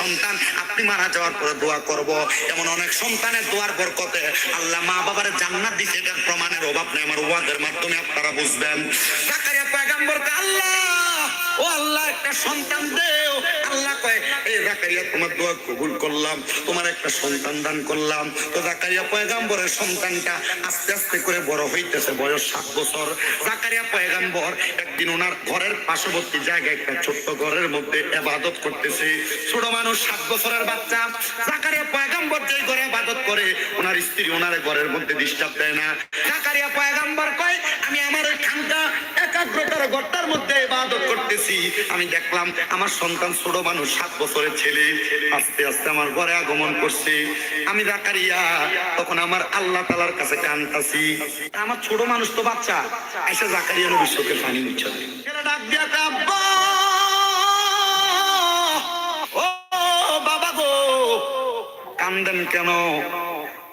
সন্তান, আপনি মারা যাওয়ার পরে দোয়া করব। এমন অনেক সন্তানের দোয়ার বরকতে আল্লাহ মা বাবার জান্নাত দিতে এটার প্রমাণের অভাব নেই, আমার ওয়াদের মাধ্যমে আপনারা বুঝবেন। আল্লাহ ও আল্লাহ, একটা সন্তান দেও। আল্লাহ কয় এই জাকারিয়া, তোমার দোয়া কবুল করলাম, তোমার একটা সন্তান দান করলাম। তো জাকারিয়া পয়গাম্বরের সন্তানটা আস্তে আস্তে করে বড় হইতেছে, বয়স সাত বছর। জাকারিয়া পয়গাম্বর একদিন ওনার ঘরের পার্শ্ববর্তী জায়গায় একটা ছোট্ট ঘরের মধ্যে এবাদত করতেছে। ছোট মানুষ, সাত বছরের বাচ্চা। জাকারিয়া পয়গাম্বর যে ঘরে ইবাদত করে, ওনার স্ত্রী ওনার ঘরের মধ্যে ডিস্টার্ব দেয় না। জাকারিয়া পয়গাম্বর কয়, আমি আমার ওই খানটা একাগ্রতার ঘরটার মধ্যে ইবাদত করতেছি। আমি দেখলাম আমার সন্তান ছোট মানুষ, সাত বছরের ছেলে। আস্তে আস্তে আমার ঘরে আগমন করছে। আমি জাকারিয়া তখন আমার আল্লাহ তালার কাছে কানতাছি আমার ছোট মানুষ তো বাচ্চা। এসে জাকারিয়া নবীর চোখে পানি নিচ্ছে কান্দেন কেন?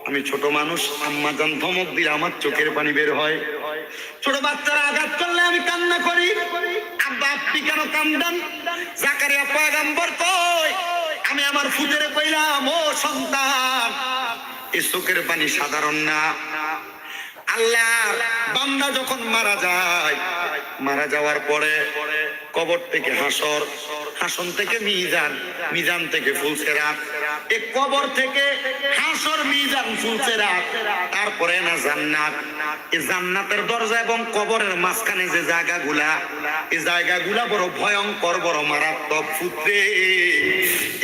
আমি ছোট মানুষ, আম্মা জান ধমক দিয়ে আমার চোখের পানি বের হয়। ছোট বাচ্চারা আঘাত করলে আমি কান্না করি। আব্বা, আপনি কেন কান্দেন? আমি আমার ফুজেরে কইলাম, ও সন্তান এই চোখের পানি সাধারণ না। আল্লাহ বান্দা যখন মারা যায়, মারা যাওয়ার পরে কবর থেকে হাসর, হাসন থেকে মিজান মিজান থেকে ফুলসেরাত। এই কবর থেকে হাসর, মিজান, ফুলসেরাত। তারপরে না জান্নাত। এই জান্নাতের দরজা এবং কবরের মাঝখানে যে জায়গাগুলা এই জায়গাগুলা বড় ভয়ঙ্কর, বড় মারাত্মক ফুটে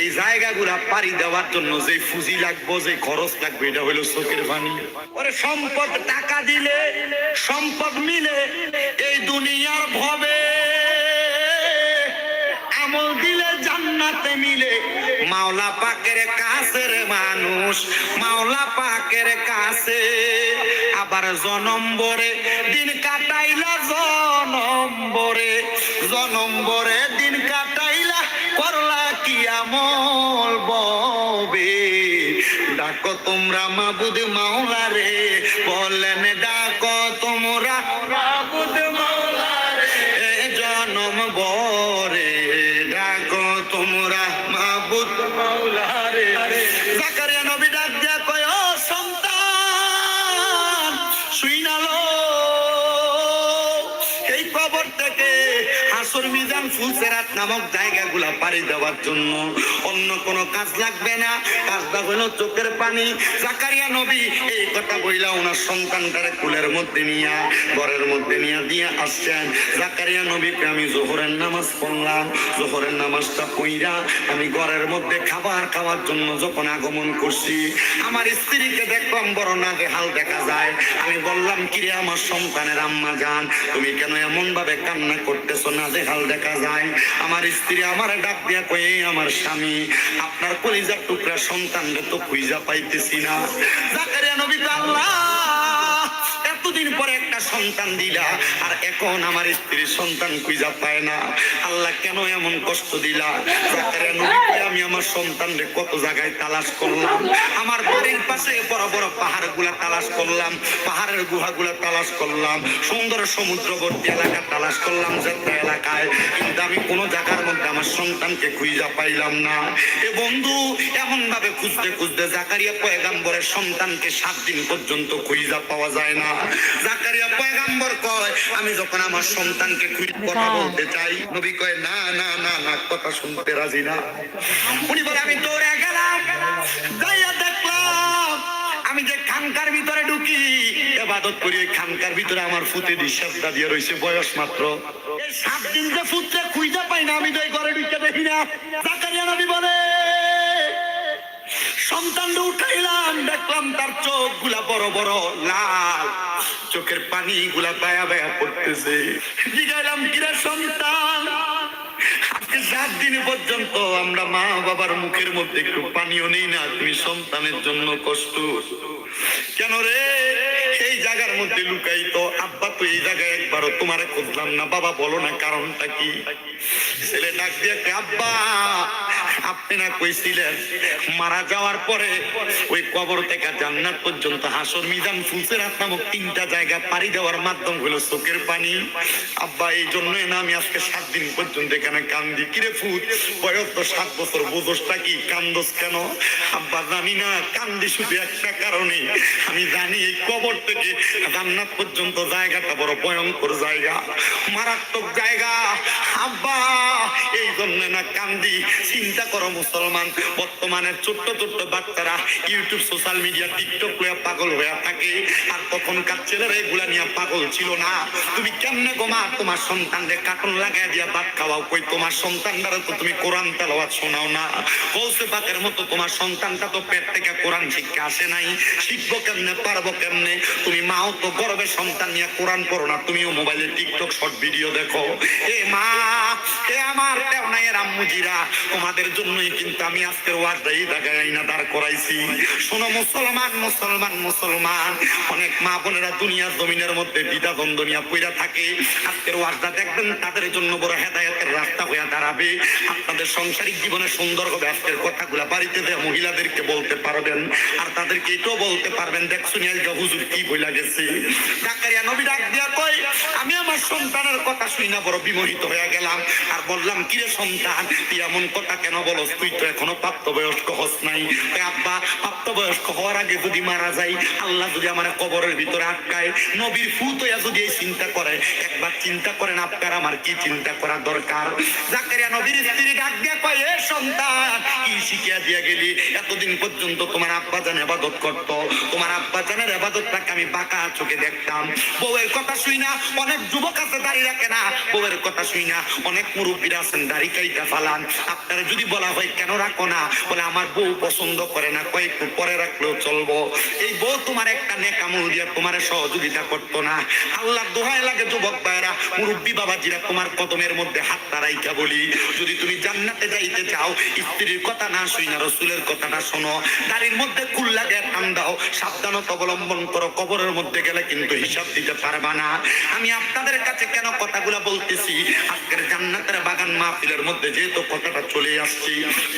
এই জায়গাগুলা পাড়ি দেওয়ার জন্য যে ফুজি লাগবো, যে খরচ লাগবে, এটা হলো চোখের পানি। ওরে সম্পদ টাকা দিলে, সম্পদ মিলে এই দুনিয়ার ভবে। আমল দিলে জান্নাতে মিলে। মাওলা পাকের কাছের মানুষ মাওলা পাকের কাছে। আবার জনম্বরে দিন কাটাইলা জনম্বরে জনম্বরে দিন কাটাইলা করলা কি আমল ববে? ডাকো তোমরা মাবুদ মাওলা রে বলেন ডাকো তোমরা। মাবুদ মাওলা রে। এ জনম বরে মিজান ফুলসেরাত নামক জায়গাগুলো পাড়ি দেওয়ার জন্য। অন্য কোনো কাজ লাগবে না। কাজটা হলো চোখের পানি। জাকারিয়া নবী এই কথা বইলা ওনার কুলের মধ্যে নিয়া, ঘরের মধ্যে আসছেন। জাকারিয়া নবীকে আমি জোহরের নামাজ পড়লাম। জোহরের নামাজটা আমি ঘরের মধ্যে খাবার খাওয়ার জন্য যখন আগমন করছি, আমার স্ত্রীকে দেখলাম বড় না হাল দেখা যায়। আমি বললাম, কিরে আমার সন্তানের আম্মা যান তুমি কেন এমন ভাবে কান্না করতেছো? না যে হাল দেখা যায়। আমার স্ত্রী আমার ডাক দিয়া কয়ে আমার স্বামী, আপনার কলিজার টুকরা সন্তানকে তো খুঁজা পাইতেছি না। জাকারিয়া এতদিন পরে সন্তান দিলা, আর এখন আমার স্ত্রীর সন্তান খুঁজা পায় না। আল্লাহ কেন এমন কষ্ট দিলা? আমি আমার সন্তানরে কত জায়গায় তালাশ করলাম। আমার বাড়ির পাশে বড় বড় পাহাড়গুলা তালাশ করলাম, পাহাড়ের গুহা গুলা তালাশ করলাম, সুন্দর সমুদ্রবর্তী এলাকা তালাশ করলাম যাত্রা এলাকায়। কিন্তু আমি কোনো জায়গার মধ্যে আমার সন্তানকে খুঁজা পাইলাম না। এ বন্ধু এমন ভাবে খুঁজতে খুঁজতে জাকারিয়া পয়গাম্বরের সন্তানকে সাত দিন পর্যন্ত খুঁজা পাওয়া যায় না। জাকারিয়া পয়গাম্বর কয় আমি যখন আমার সন্তানকে কথা বলতে চাই নবী কয় না না না না কথা শুনতে রাজি না। উনি বলে আমি দৌড়ে গেলাম যাইয়া দেখলাম আমি যে খানকার ভিতরে ঢুকি এবাদত করি এই খানকার ভিতরে আমার ফুতে দিশাদা দিয়ে রয়েছে বয়স মাত্র। এই সাত দিন যে ফুটতে খুঁজে পাই না আমি তো এই ঘরে ঢুকতে দেখি না। জাকারিয়া নবী বলে সন্তান উঠাইলাম, দেখলাম তার চোখগুলা বড় বড় লাল। চোখের পানি গুলা বায়া বায়া পড়তেছে। জিগাইলাম, কিরা সন্তান? আজকে সাত দিন পর্যন্ত আমরা মা বাবার মুখের মধ্যে একটু পানিও নেই না, তুমি সন্তানের জন্য কষ্ট কেন রে? এই জায়গার মধ্যে লুকাই তো। আব্বা তো এই জায়গায় একবারও তোমারে খুঁজলাম না। বাবা, বলো না কারণটা কি? ছেলে ডাক দিয়ে, আব্বা আপনি না কইছিলেন, মারা যাওয়ার পরে ওই কবর থেকে জান্নাত পর্যন্ত হাসর মিজান ফুলসেরাত নামক তিনটা জায়গা পাড়ি দেওয়ার মাধ্যম হলো চোখের পানি। আব্বা, এই জন্যই না আমি আজকে সাত দিন পর্যন্ত এখানে কান্দি। কিরে ফুট বয়স তো সাত বছর, বুঝোসটা কি? কান্দোস কেন? আব্বা, জানি না, কান্দি শুধু একটা কারণে। আমি জানি এই কবর থেকে জান্নাত পর্যন্ত জায়গাটা বড় ভয়ঙ্কর জায়গা, মারাত্মক জায়গা। আব্বা, এই জন্য না কান্দি, চিন্তা করো, মুসলমান। বর্তমানে ছোট্ট ছোট্ট বাচ্চারা ইউটিউব সোশ্যাল মিডিয়া টিকটক হয়ে পাগল হয়ে থাকে। আর তখনকার ছেলেরা এগুলা নিয়ে পাগল ছিল না। তুমি কেমনে গোমা তোমার সন্তানদের কাটন লাগাই দিয়া ভাত খাওয়াও? কই তোমার সন্তানরা তো তুমি কোরআন তেলাওয়াত শোনাও না। কৌশে পাকের মতো তোমার সন্তানটা তো পেট থেকে কোরআন শিক্ষা আসে নাই। শিখব কেমনে, পারব কেমনে? তুমি মাও তো গর্বের সন্তান নিয়ে কোরআন পড়ো না। তুমিও মোবাইলে টিকটক শর্ট ভিডিও দেখো। এ মা, এ আমার টেওনাইয়ের আম্মুজিরা, তোমাদের জন্যই কিন্তু আমি আজকের ওয়াজটা এই জায়গায় না দাঁড় করাইছি। শোনো, মুসলমান মুসলমান মুসলমান। অনেক মা বোনেরা দুনিয়ার জমিনের মধ্যে দ্বিধা দ্বন্দ্ব নিয়ে পইরা থাকে। আজকের ওয়াজটা দেখবেন, তাদের জন্য বড় হেদায়তের রাস্তা হয়ে দাঁড়াবে। আপনাদের সাংসারিক জীবনে সুন্দর হবে। আজকের কথাগুলা বাড়িতে যে মহিলাদেরকে বলতে পারবেন, আর তাদেরকে এটাও বলতে পারবেন, দেখ শুনিয়াল হুজুর কি বইলা গেছে? জাকারিয়া নবী ডাক দিয়া কই আমি আমার সন্তানের কথা শুই না বড় বিমোহিত হয়ে গেলাম। আর বললাম কিরে সন্তান? তুই এমন কথা কেন বলস তুই তো এখনও প্রাপ্তবয়স্ক হস নাই। আব্বা, প্রাপ্তবয়স্ক হওয়ার আগে যদি মারা যাই আল্লাহ যদি আমার কবরের ভিতরে আটকায়, নবীর ফুত হইয়া যদি এই চিন্তা করে, একবার চিন্তা করেন, আপনার আমার কি চিন্তা করা দরকার? জাকারিয়া নবীর স্ত্রী ডাক দিয়া কয়, এ সন্তান, কি শিখিয়া দিয়া গেলি? এতদিন পর্যন্ত তোমার আব্বা করত। তোমার আব্বা জানের আমি বাঁকা চোখে দেখতাম। বউয়ের কথা শুই না, অনেক যুবক আছে দাঁড়িয়ে রাখে না। বউয়ের কথা শুই না, অনেক মুরব্বীরা আছেন, দাড়ি কাইটা ফালান। আপনারা যদি বলা হয়, কেন রাখো না? বলে, আমার বউ পছন্দ করে না। কয়েকটু পরে রাখলেও চলবো। এই বউ তোমার একটা নেকামুল দিয়ে তোমার সহযোগিতা করতো না। আল্লাহ দোহাই লাগে, যুবক ভাইরা মুরব্বী বাবাজিরা তোমার কদমের মধ্যে হাত তারাইকা বলি। যদি তুমি জান্নাতে যাইতে চাও, স্ত্রীর কথা না শুই না রসুলের কথা না শোনো। দাড়ির মধ্যে কুল লাগে টান দাও। সাবধানতা অবলম্বন করো। কবরের মধ্যে গেলে কিন্তু হিসাব দিতে পারবা না। আমি আপনাদের কাছে কেন কথাগুলো বলতেছি? আজকের জান্নাতের বাগান মাহফিলের মধ্যে যেহেতু কথাটা চলে আসছি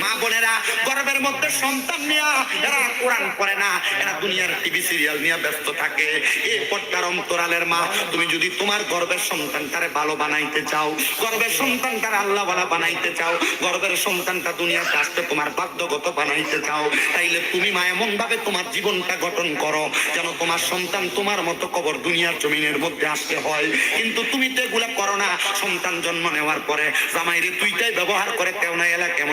মা বোনেরা, গর্বের মধ্যে সন্তান নিয়ে এরা কোরআন পড়ে না, এরা দুনিয়ার টিভি সিরিয়াল নিয়ে ব্যস্ত থাকে। এই পর্দার অন্তরালের মা, তুমি যদি তোমার গর্বের সন্তানটারে ভালো বানাইতে চাও, গর্বের সন্তানটারে আল্লাহ বালা বানাইতে চাও, গর্বের সন্তানটা দুনিয়াতে আসতে তোমার বাধ্যগত বানাইতে চাও, তাইলে তুমি মা এমন ভাবে তোমার জীবনটা গঠন করো, যেন তোমার সন্তান তোমার মতো কবর দুনিয়ার জমিনের মধ্যে আসতে হয়। কিন্তু তুমি তো এগুলা করো না, সন্তান জন্ম নেওয়ার পরে। জামাইরে তুইটাই ব্যবহার করে কেউ না এলা কেমন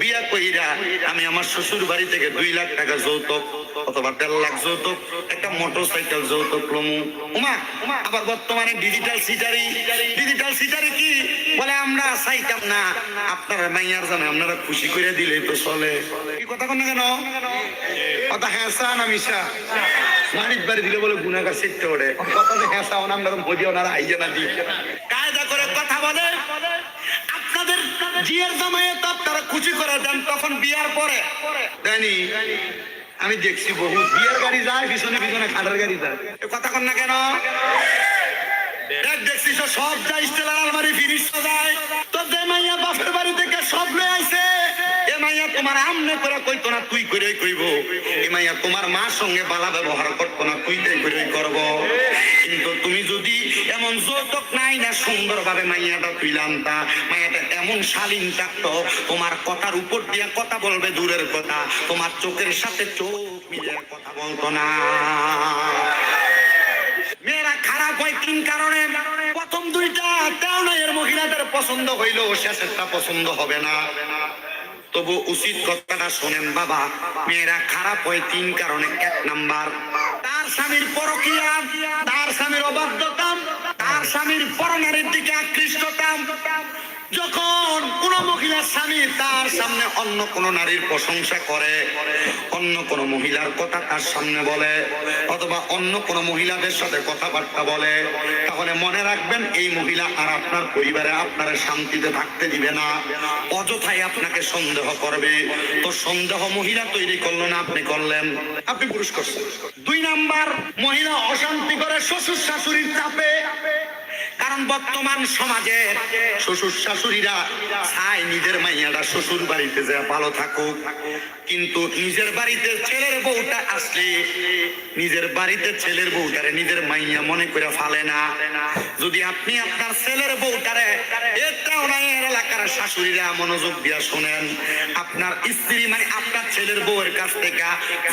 বিয়া কইরা আমি আমার শ্বশুর বাড়ি থেকে দুই লাখ টাকা যৌতুক অথবা দেড় লাখ যৌতুক, একটা মোটর সাইকেল যৌতুক লমু। উমা, আবার বর্তমানে ডিজিটাল সিটারি ডিজিটাল সিটারি কি? বলে, আমরা চাইতাম না। আপনারা মাইয়ার জানে, আপনারা খুশি করে দিলে তো চলে। কি কথা কোন কেন? কথা হ্যাঁ না মিশা? মানিক বাড়ি দিলে বলে গুনাগার শিখতে ওঠে কথা যে হ্যাঁ সাউন আমরা মজি ওনারা আইজে না দি কায়দা করে কথা বলে। আপনাদের বিয়ের জামাইয়ে তো আপনারা খুশি করে দেন তখন বিয়ার পরে। জানি আমি দেখছি বহু। বিয়ের গাড়ি যায় পিছনে পিছনে খাটার গাড়ি যায়। কথা কন না কেন? দেখছি সব যায় স্টেলার আলমারি ফিরিস যায়। তো যে মাইয়া বাপের বাড়ি থেকে সব লয়ে আইছে। মাইয়া তোমার আমনে করে কইতো না, তুই করে কইব। এ মাইয়া তোমার মার সঙ্গে বালা ব্যবহার করতো না, তুই তাই করে করব। কিন্তু তুমি যদি এমন যৌতুক নাই না, সুন্দরভাবে মাইয়াটা তুইলাম তা, মাইয়াটা এমন শালীন থাকতো তোমার কথার উপর দিয়ে কথা বলবে দূরের কথা, তোমার চোখের সাথে চোখ মিলিয়ে কথা বলতো না। মেয়েরা খারাপ হয় তিন কারণে। প্রথম দুইটা তেরো মহিলাদের পছন্দ হইল শেষেরটা পছন্দ হবে না। তবু উচিত কথাটা শোনেন, বাবা। মেয়েরা খারাপ হয় তিন কারণে, এক নাম্বার, তার স্বামীর পরকিয়া, তার স্বামীর অবাধ্যতা, তার স্বামীর পরনারীর দিকে আকৃষ্টতা। যখন কোন মহিলার স্বামী তার সামনে অন্য কোন নারীর প্রশংসা করে অন্য কোন মহিলার কথা তার সামনে বলে, অথবা অন্য কোন মহিলাদের সাথে কথাবার্তা বলে। তাহলে মনে রাখবেন, এই মহিলা আর আপনার পরিবারে আপনারা শান্তিতে থাকতে দিবে না। অযথাই আপনাকে সন্দেহ করবে। তো সন্দেহ মহিলা তৈরি করল না, আপনি করলেন। আপনি পুরুষ করছেন। দুই নাম্বার, মহিলা অশান্তি করে শ্বশুর শাশুড়ির চাপে কারণ বর্তমান সমাজে শ্বশুর শাশুড়িরা চায় নিজের মাইয়াটা শ্বশুর বাড়িতে যে ভালো থাকুক। কিন্তু নিজের বাড়িতে ছেলের বউটা আসলে নিজের বাড়িতে ছেলের বউটারে নিজের মাইয়া মনে করে ফালে না। যদি আপনি আপনার ছেলের বউটারে এটা ওনার এলাকার শাশুড়িরা মনোযোগ দিয়া শোনেন, আপনার স্ত্রী মানে আপনার ছেলের বউয়ের কাছ থেকে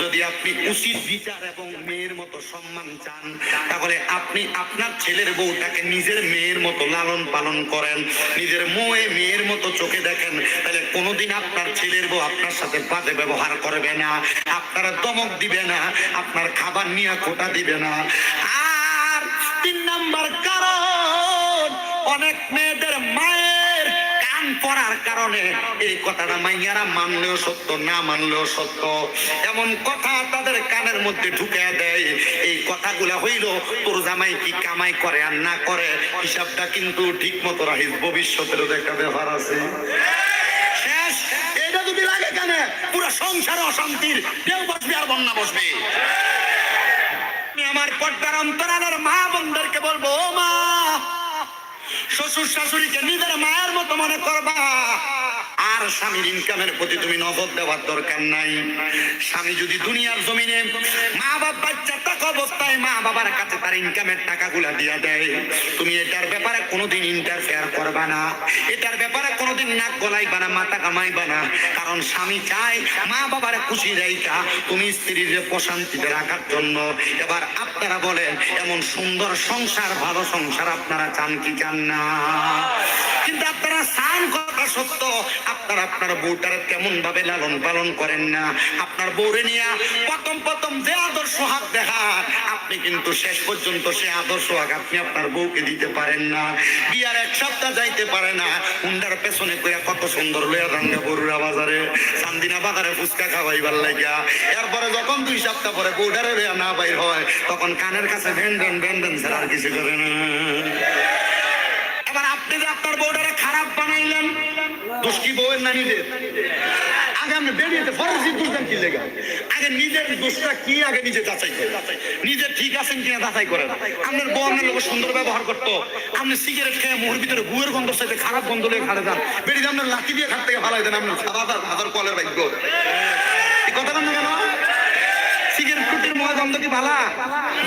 যদি আপনি উচিত বিচার এবং মেয়ের মতো সম্মান চান, তাহলে আপনি আপনার ছেলের বউটাকে নিজের মেয়ের মতো লালন পালন করেন, নিজের মোয়ে মেয়ের মতো চোখে দেখেন, তাহলে কোনোদিন আপনার ছেলের বউ আপনার সাথে বাজে ব্যবহার করবে না, আপনারা দমক দিবে না, আপনার খাবার নিয়ে খোটা দিবে না। আর তিন নাম্বার কারণ, অনেক কান পড়ার কারণে এই কথাটা মাইয়ারা মানলেও সত্য, না মানলেও সত্য। এমন কথা তাদের কানের মধ্যে ঢুকে দেয়, এই কথাগুলা হইল, তোর জামাই কি কামাই করে আর না করে? হিসাবটা কিন্তু ঠিক মতো রাখিস ভবিষ্যতেরও একটা ব্যাপার আছে। শেষ এটা যদি লাগে কেন? পুরো সংসার অশান্তির কেউ বসবে আর বন্যা বসবে। আমি আমার পর্দার অন্তরালের মা বোনদেরকে বলব, ও মা শ্বশুর শাশুড়িকে নিজের মায়ের মতো মনে করবা। আর স্বামীর ইনকামের প্রতি তুমি নজর দেওয়ার দরকার নাই। স্বামী যদি দুনিয়ার জমিনে মা বাপ বাচ্চা টাকা অবস্থায় মা বাবার কাছে তার ইনকামের টাকাগুলা দিয়া দেয়, তুমি এটার ব্যাপারে কোনোদিন ইন্টারফেয়ার করবা না। এটার ব্যাপারে কোনোদিন নাক গলাইবা না, মাথা কামাইবা না। কারণ স্বামী চায় মা বাবার খুশি রাইকা তুমি স্ত্রীর প্রশান্তিতে রাখার জন্য। এবার আপনারা বলেন, এমন সুন্দর সংসার, ভালো সংসার আপনারা চান কি চান না? কিন্তু আপনারা চান কথা আপনারা আপনার বউটারে তেমন ভাবে লালন পালন করেন না। আপনার বউরে নিয়ে প্রথম প্রথম যে আদর্শ হাত দেখা আপনি কিন্তু শেষ পর্যন্ত সে আদর্শ হাত আপনি আপনার বউকে দিতে পারেন না। বিয়ার এক সপ্তাহ যাইতে পারে না। হুন্ডার পেছনে কইয়া কত সুন্দর লইয়া রাঙ্গা বরুরা বাজারে, চান্দিনা বাজারে ফুচকা খাওয়াইবার লাগিয়া। এরপরে যখন দুই সপ্তাহ পরে বউডারে না বাইর হয়, তখন কানের কাছে ভ্যান ভ্যান ভ্যান ভ্যান ছাড়া আর কিছু করে না। আপনি যে আপনার খারাপ বানাইলেন, দোষ কি বউয়ের না নিজের? আগে আপনি বেরিয়েছে ফরেন্সিক বুঝতেন কি লেগে আগে নিজের দোষটা কি আগে নিজে যাচাই করেন। নিজে ঠিক আছেন কিনা যাচাই করেন। আপনার বউ আপনার লোক সুন্দর ব্যবহার করতো। আপনি সিগারেট খেয়ে মুহুর ভিতরে গুয়ের গন্ধ সাথে খারাপ গন্ধ লেগে খাড়ে যান। বেরিয়ে আপনার লাঠি দিয়ে খাট থেকে ফালাই দেন আপনার হাজার হাজার কলের ভাগ্য। এই কথা বলেন না কেন? সিগারেট কুটির মহা গন্ধ কি ভালা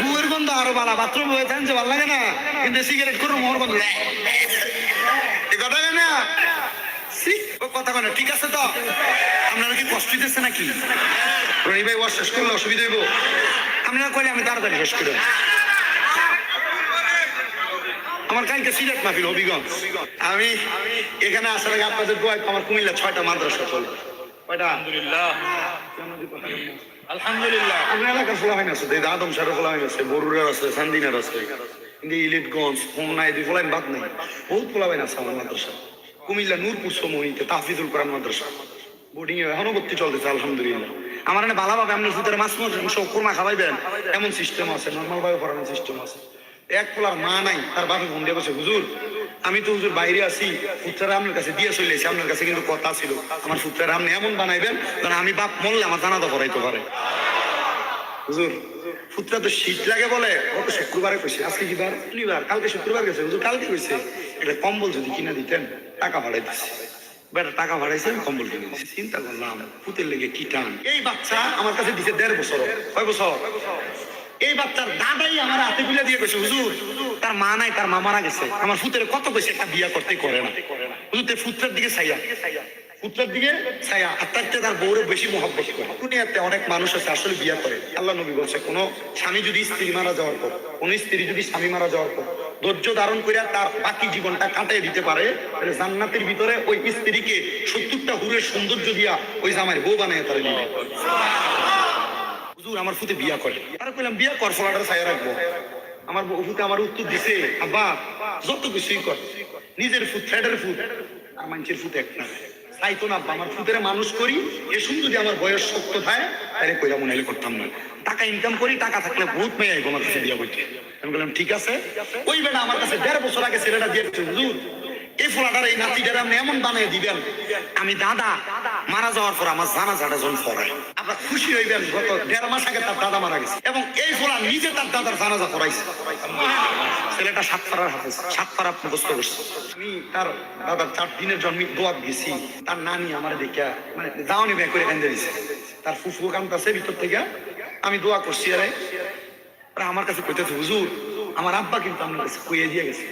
গুয়ের গন্ধ আরও ভালা বাথরুম হয়ে থাকেন যে ভালো লাগে না। কিন্তু সিগারেট করে মোহর গন্ধ। কথা ছি, কথা ঠিক আছে তো? আপনারা কি কষ্ট দিতেছে নাকি? রনি ভাই ওয়াশ শেষ করলে অসুবিধা হইব। আপনারা কইলে আমি তাড়াতাড়ি শেষ করে। আমার কালকে সিলেট মাহফিল হবিগঞ্জ। আমি এখানে আসার আগে আপনাদের দোয়ায় আমার কুমিল্লা ছয়টা মাদ্রাসা চলে। কয়টা? আলহামদুলিল্লাহ। আলহামদুলিল্লাহ আপনার এলাকার ফোলা হয় আছে এই আদম সারের ফোলা হয় বরুরের আছে সান্দিনার আছে। কিন্তু ইলিটগঞ্জ হোমনাই দুই ফোলাই বাদ নেই। বহুত ফোলা হয় আছে আমার মাদ্রাসা। কুমিল্লা, নূরপুর সমহিতে তাফিজুল কোরআন মাদ্রাসা। বোর্ডিং এ এখনও ভর্তি চলতেছে, আলহামদুলিল্লাহ। আমার এনে ভালোভাবে আপনি ভিতরে মাছ মাংস কোরমা খাওয়াইবেন। এমন সিস্টেম আছে নর্মাল ভাবে পড়ানোর সিস্টেম আছে। এক ফোলার মা নাই, তার বাপে ফোন দিয়ে বসে হুজুর, আমি তো হুজুর বাইরে আছি পুত্রের আপনার কাছে দিয়ে চলে এসেছি। আপনার কাছে কিন্তু কথা ছিল। আমার পুত্রের আপনি এমন বানাইবেন কারণ আমি বাপ মরলে আমার জানাতে পড়াইতে পারে। হুজুর ফুটটা তো শীত লাগে বলে শুক্রবারে কইছে, আজকে কি বার? শনিবার, কালকে শুক্রবার গেছে, হুজুর কালকে কইছে এটা কম্বল যদি কিনে দিতেন, টাকা ভাড়াই দিছে বেটা, টাকা ভাড়াইছে কম্বল কিনে চিন্তা করলাম ফুতের লেগে কি টান? এই বাচ্চা আমার কাছে দিছে দেড় বছর। কয় বছর? এই বাচ্চার দাদাই আমার হাতে তুলে দিয়ে গেছে, হুজুর। তার মা নাই, তার মা মারা গেছে। আমার ফুতের কত কইছে, একটা বিয়া করতে করে না। হুজুর ফুতের দিকে চাইয়া। পুত্রের দিকে? ছায়া, আর তার তার বউরে বেশি করে। দুনিয়াতে অনেক মানুষ আছে, আসলে বিয়া করে। আল্লাহ নবী বলছে, কোন স্বামী যদি স্ত্রী মারা যাওয়ার পর, কোন স্ত্রী যদি স্বামী মারা যাওয়ার পর, ধৈর্য ধারণ করে তার বাকি জীবনটা কাটিয়ে দিতে পারে জান্নাতের ভিতরে ওই স্ত্রীকে সত্তরটা হুরের সৌন্দর্য দিয়া ওই জামাইয়ের বউ বানায় তারা নিবে। হুজুর, আমার ফুতে বিয়া করে। আর কইলাম, বিয়া কর ফলাটা ছায়া রাখব। আমার ফুতে আমার উত্তর দিছে, আব্বা, যত কিছুই কর, নিজের ফুট ফ্যাটের ফুট আর মানুষের ফুতে একটা তাইতো না, আমার ফুতের মানুষ করি এসব যদি আমার বয়স শক্ত থাকে তাহলে কইরা মনে হলে করতাম না। টাকা ইনকাম করি, টাকা থাকলে ভূত মেয়ে আমার কাছে দিয়া বইতে আমি বললাম, ঠিক আছে। ওই বেলা আমার কাছে দেড় বছর আগে ছেলেটা দিয়েছে, হুজুর। এই ফোলাটার এই নাতিটার আপনি এমন বানিয়ে দিবেন, আমি দাদা, মারা যাওয়ার পর আমার জানাজাটা যখন পড়ায় আপনার খুশি হইবেন, গত দেড় মাস আগে তার দাদা মারা গেছে। এবং এই ফোলা নিজে তার দাদার জানাজা পড়াইছে। ছেলেটা সাত পাড়ার হাফেজ সাত পাড়া মুখস্থ করছে। আমি তার দাদার চার দিনের জন্ম গেছি। তার নানি আমার দেখা মানে যাওনি ব্যাগ করে কেন্দ্রে দিছে। তার ফুফু কামতাছে ভিতর থেকে। আমি দোয়া করছি আরে আমার কাছে কইতেছে, হুজুর, আমার আব্বা কিন্তু আপনার কাছে কইয়ে দিয়ে গেছে।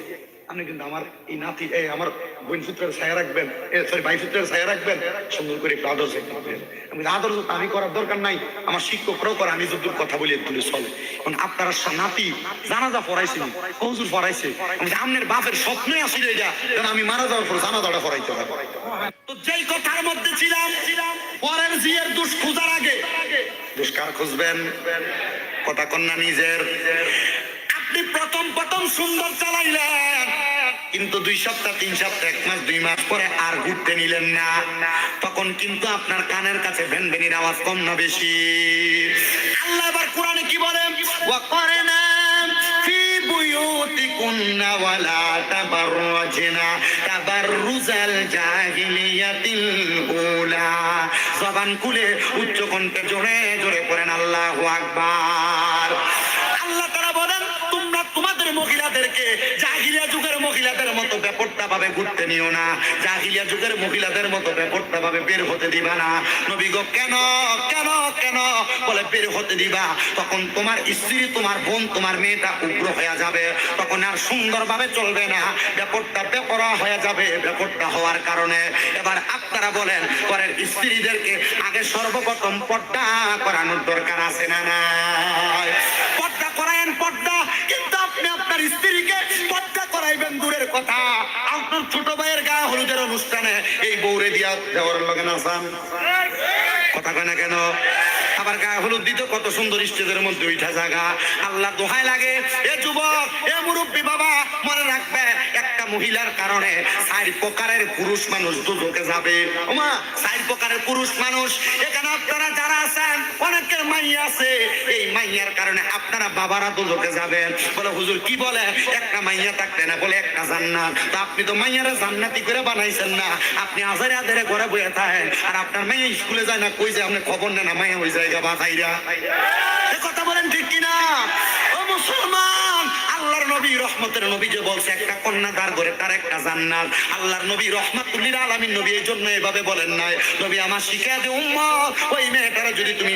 আপনি কিন্তু আমার এই নাতি এই আমার বোন সূত্রের ছায়া রাখবেন। সরি ভাই সূত্রের ছায়া রাখবেন। সুন্দর করে একটু আদর যত্ন করবেন। আমি বলি, আদর যত্ন আমি করার দরকার নাই আমার শিক্ষকরাও করে আমি যদ্দূর কথা বলি তুলে চলে। এখন আপনারা নাতি জানাজা পড়াইছিল হুজুর পড়াইছে। আমি বলি, বাপের স্বপ্নই আসছিল এটা যেন আমি মারা যাওয়ার পর জানাজাটা পড়াইতে হবে তো যেই কথার মধ্যে ছিলাম পরের জিয়ের দুষ খোঁজার আগে। দুষ কার খুঁজবেন? কথা কন্যা নিজের। আপনি প্রথম প্রথম সুন্দর চালাইলেন। কিন্তু দুই সপ্তাহ, তিন সপ্তাহ, এক মাস, দুই মাস পরে আর ঘুরতে নিলেন না। তখন কিন্তু আপনার কানের কাছে ভেনভেনির আওয়াজ কম না বেশি। আল্লাহ এবার কোরআনে কি বলেন ওয়াকরানা ফি বুয়ুতিকুন্না ওয়ালা তাবাররাজনা তাবাররুজাল জাহিলিয়াতিল উলা। জবান খুলে উচ্চ কণ্ঠে জোরে জোরে করেন আল্লাহু আকবার। মহিলাদেরকে জাহিলিয়া যুগের মহিলাদের মতো ব্যাপারটা ভাবে ঘুরতে নিও না। জাহিলিয়া যুগের মহিলাদের মতো ব্যাপারটা ভাবে বের হতে দিবা না। নবী গো, কেন কেন কেন? বলে, বের হতে দিবা। তখন তোমার স্ত্রী, তোমার বোন, তোমার মেয়েটা উগ্র হয়ে যাবে। তখন আর সুন্দরভাবে চলবে না। ব্যাপারটা বেপরা হয়ে যাবে ব্যাপারটা হওয়ার কারণে। এবার আপনারা বলেন, পরের স্ত্রীদেরকে আগে সর্বপ্রথম পর্দা করানোর দরকার আছে না নাই? পর্দা করায়েন, পর্দা আপনি আপনার স্ত্রীকে পর্দা করাইবেন দূরের কথা। আপনার ছোট ভাইয়ের গা হলুদের অনুষ্ঠানে। এই বৌরে দিয়া দেওয়ার লগে না কথা কয় কেন? আবার গায়ে হলুদ দিতে, কত সুন্দর স্টেজের মধ্যে উঠা জায়গা আল্লাহ দোহাই লাগে। এ যুবক, এ মুরব্বী বাবা, মনে রাখবে, একটা মহিলার কারণে চার প্রকারের পুরুষ মানুষ দুজকে যাবে। ওমা চার প্রকারের পুরুষ মানুষ। এখানে আপনারা যারা আছেন, অনেকের মাইয়া আছে। এই মাইয়ার কারণে আপনারা বাবারা দুজকে যাবেন। বলে, হুজুর, কি বলে? একটা মাইয়া থাকতে না, বলে একটা জান্নাত। তো আপনি তো মাইয়ারা জান্নাতি করে বানাইছেন না। আপনি আজারে আজারে ঘরে বয়ে থাকেন। আর আপনার মেয়ে স্কুলে যায় না, কই যে আপনি খবর নেন না, মাইয়া ওই জায়গা বাতাইরা এ কথা বলেন ঠিক কিনা? মুসলমান। আল্লাহর নবী রহমতের নবী যে বলছে, একটা কন্যা তার একটা জান্নাত। আল্লাহর নবী আলামিন নবী এই জন্য এভাবে বলেন নাই। নবী, আমার শিখা দে ওই মেয়েটারে যদি তুমি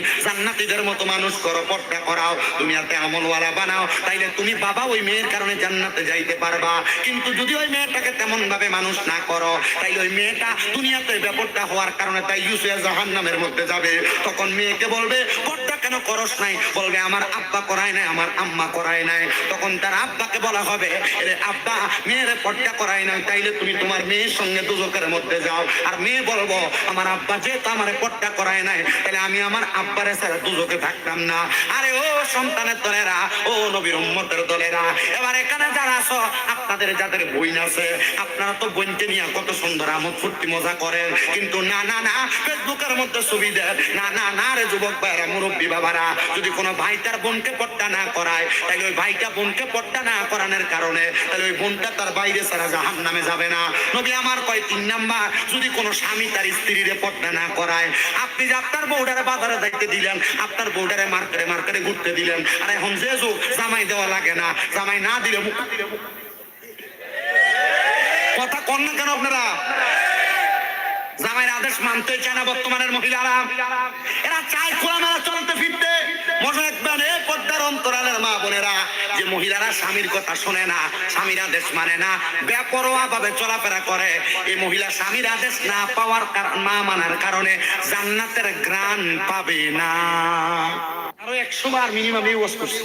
মতো মানুষ করো, পর্দা করাও তুমি এতে আমলওয়ালা বানাও, তাইলে তুমি বাবা ওই মেয়ের কারণে জান্নাতে যাইতে পারবা। কিন্তু যদি ওই মেয়েটাকে তেমন ভাবে মানুষ না করো, তাইলে ওই মেয়েটা দুনিয়াতে ব্যাপারটা হওয়ার কারণে তাই ইউসুয়া জাহান্নামের মধ্যে যাবে। তখন মেয়েকে বলবে কেন করস নাই। বলবে, আমার আব্বা করায় নাই, আমার আম্মা করায় নাই। তখন তার আব্বাকে বলা হবে আব্বা, মেয়ের পর্দা করায় নাই, তাইলে তুমি তোমার মেয়ের সঙ্গে দুজকের মধ্যে যাও। আর মেয়ে বলব, আমার আব্বা যেহেতু আমার পর্দা করায় নাই তাহলে আমি আমার আব্বারে ছাড়া দুজকে থাকতাম না। আরে সন্তানের দলেরা, ও নবীর উম্মতের দলেরা, এবার এখানে যারা আছো, আপনাদের যাদের বইন আছে, আপনারা তো বইনকে নিয়ে কত সুন্দর আমোদ ফুর্তি মজা করেন। কিন্তু না না না, ফেসবুকের মধ্যে ছবি দেন। না না না রে যুবক ভাইরা, মুরব্বী বাবারা, যদি কোনো ভাই তার বোনকে পট্টা না করায়, তাহলে ওই ভাইটা বোনকে পট্টা না করানোর কারণে, তাহলে ওই বোনটা তার বাইরে ছাড়া জাহান নামে যাবে না। নবী আমার কয়, তিন নাম্বার, যদি কোনো স্বামী তার স্ত্রীরে পট্টা না করায়, আপনি যে আপনার বউডারে বাজারে যাইতে দিলেন, আপনার বউডারে মার্কেটে মার্কেটে ঘুরতে দিলেন। আর এখন যে যুগ জামাই দেওয়া লাগে না। জামাই না দিলে কথা কন না কেন আপনারা? জামাইয়ের আদেশ মানতে চায় না বর্তমানের মহিলারা। এরা চায় খোলামেলা চলতে ফিরতে। মনে করে। এই মহিলা স্বামীর আদেশ না জান্নাতের গ্রান পাবে না। আরও একশো বার মিনিমাম ইউজ করছি